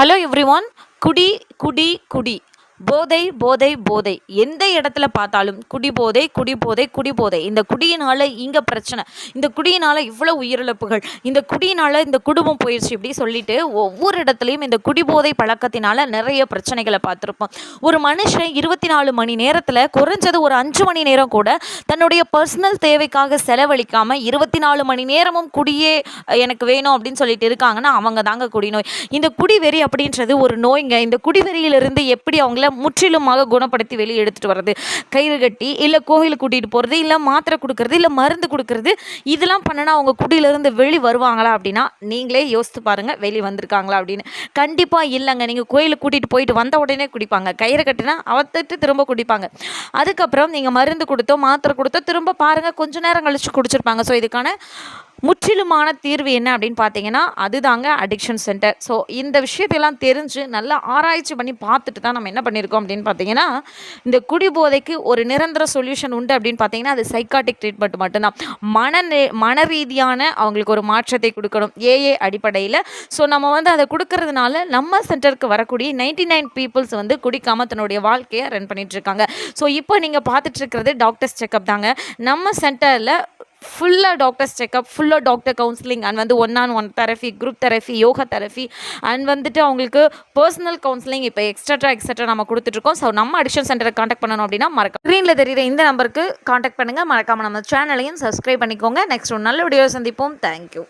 Hello every one குடி குடி குடி. போதை போதை போதை. எந்த இடத்துல பார்த்தாலும் குடி போதை குடி போதை குடி போதை. இந்த குடியினால் இங்கே பிரச்சனை. இந்த குடியினால் இவ்வளோ உயிரிழப்புகள். இந்த குடியினால் இந்த குடும்பம் போயிடுச்சு இப்படி சொல்லிட்டு ஒவ்வொரு இடத்துலையும் இந்த குடிபோதை பழக்கத்தினால நிறைய பிரச்சனைகளை பார்த்துருப்போம். ஒரு மனுஷன் இருபத்தி நாலு மணி நேரத்தில் குறைஞ்சது ஒரு அஞ்சு மணி நேரம் கூட தன்னுடைய பர்சனல் தேவைக்காக செலவழிக்காமல் இருபத்தி நாலு மணி நேரமும் குடியே எனக்கு வேணும் அப்படின்னு சொல்லிட்டு இருக்காங்கன்னா அவங்க தாங்க குடிநோய். இந்த குடிவெறி அப்படின்றது ஒரு நோய்ங்க. இந்த குடிவெறியிலிருந்து எப்படி அவங்கள முற்றிலுமாக குணப்படுத்தி வெளியே எடுத்துகிட்டு வர்றது கயிறு கட்டி இல்லை கோவிலுக்கு கூட்டிகிட்டு போகிறது இல்லை மாத்திரை கொடுக்கறது இல்லை மருந்து கொடுக்கறது இதெல்லாம் பண்ணினா அவங்க குடியிலேருந்து வெளி வருவாங்களா அப்படின்னா நீங்களே யோசித்து பாருங்கள் வெளியே வந்திருக்காங்களா அப்படின்னு. கண்டிப்பாக இல்லைங்க. நீங்கள் கோயிலுக்கு கூட்டிகிட்டு போயிட்டு வந்த உடனே குடிப்பாங்க. கயிறு கட்டினா அவத்துட்டு திரும்ப குடிப்பாங்க. அதுக்கப்புறம் நீங்கள் மருந்து கொடுத்தோ மாத்திரை கொடுத்தோ திரும்ப பாருங்கள் கொஞ்ச நேரம் கழித்து குடிச்சிருப்பாங்க. ஸோ இதுக்கான முற்றிலுமான தீர்வு என்ன அப்படின்னு பார்த்தீங்கன்னா அதுதாங்க அடிக்ஷன் சென்டர் ஸோ இந்த விஷயத்தையெல்லாம் தெரிஞ்சு நல்லா ஆராய்ச்சி பண்ணி பார்த்துட்டு தான் நம்ம என்ன பண்ணியிருக்கோம் அப்படின்னு பார்த்தீங்கன்னா இந்த குடிபோதைக்கு ஒரு நிரந்தர சொல்யூஷன் உண்டு அப்படின்னு பார்த்தீங்கன்னா அது சைக்காட்டிக் ட்ரீட்மெண்ட் மட்டும்தான். மன மன ரீதியான அவங்களுக்கு ஒரு மாற்றத்தை கொடுக்கணும். ஏஏ அடிப்படையில். ஸோ நம்ம வந்து அதை கொடுக்கறதுனால நம்ம சென்டருக்கு வரக்கூடிய நைன்டி நைன் பீப்புள்ஸ் வந்து குடிக்காமல் தன்னுடைய வாழ்க்கையை ரன் பண்ணிகிட்ருக்காங்க ஸோ இப்போ நீங்கள் பார்த்துட்ருக்கிறது டாக்டர்ஸ் செக்அப் தாங்க. நம்ம சென்டரில் ஃபுல்லாக டாக்டர்ஸ் செக்அப் ஃபுல்லாக டாக்டர் கவுன்சிலிங் அண்ட் வந்து one on one therapy group therapy yoga therapy and வந்துட்டு அவங்களுக்கு பர்சனல் கவுன்சிலிங் இப்போ எக்ஸ்ட்ரா எக்ஸட்ரா நம்ம கொடுத்துட்ருக்கோம் ஸோ நம்ம அடிஷன் சென்டரை காண்டாக்ட் பண்ணணும் அப்படின்னா மறக்க ஸ்க்ரீனில் தெரிகிற இந்த நம்பருக்கு காண்டாக்ட் பண்ணுங்கள் மறக்காமல் நம்ம சேனலையும் சப்ஸ்கிரைப் பண்ணிக்கோங்க. நெக்ஸ்ட் ஒரு நல்ல வீடியோ சந்திப்போம். தேங்க்யூ